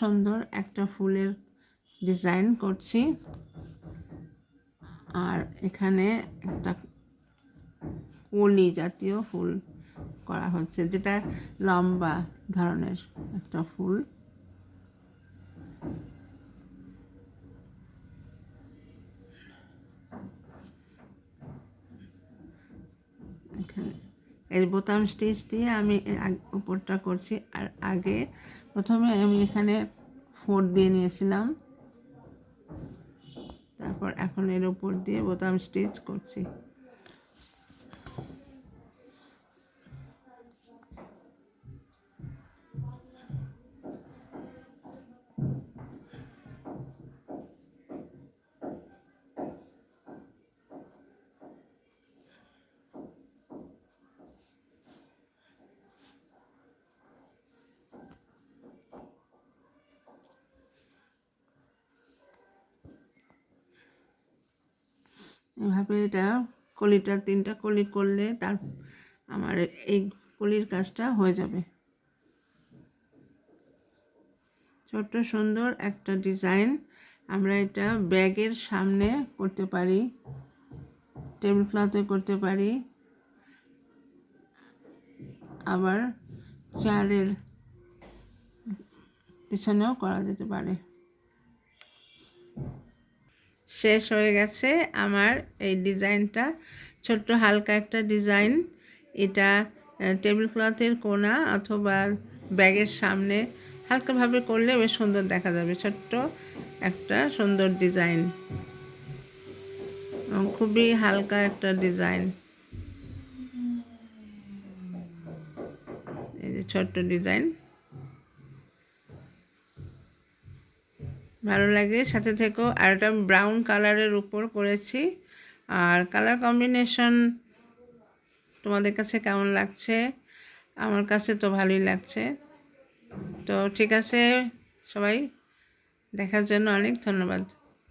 সুন্দর একটা ফুলের ডিজাইন করছি। আর এখানে একটা কলি জাতীয় ফুল করা হচ্ছে, যেটা লম্বা ধরনের একটা ফুল। এই বোতাম স্টিচ দিয়ে আমি উপরটা করছি, আর আগে প্রথমে আমি এখানে ফোর দিয়ে নিয়েছিলাম। তারপর এখন এর উপর দিয়ে বোতাম স্টিচ করছি। এভাবে এটা কলিটা তিনটা কলি করলে তার আমার এই কলির কাজটা হয়ে যাবে। ছোট্ট সুন্দর একটা ডিজাইন। আমরা এটা ব্যাগের সামনে করতে পারি, টেবিল ক্লথে করতে পারি। আবার চেয়ারের পিছনেও করা যেতে পারে। শেষ হয়ে গেছে আমার এই ডিজাইনটা। ছোট্ট হালকা একটা ডিজাইন। এটা টেবিল ক্লথের কোনা অথবা ব্যাগের সামনে হালকাভাবে করলে বেশ সুন্দর দেখা যাবে। ছোট্ট একটা সুন্দর ডিজাইন। খুবই হালকা একটা ডিজাইন। এই যে ছোট্ট ডিজাইন। ভালো লাগে। সাথে থেকেও আর একটা ব্রাউন কালারের উপর করেছি। আর কালার কম্বিনেশন তোমাদের কাছে কেমন লাগছে? আমার কাছে তো ভালোই লাগছে। তো ঠিক আছে, সবাই দেখার জন্য অনেক ধন্যবাদ।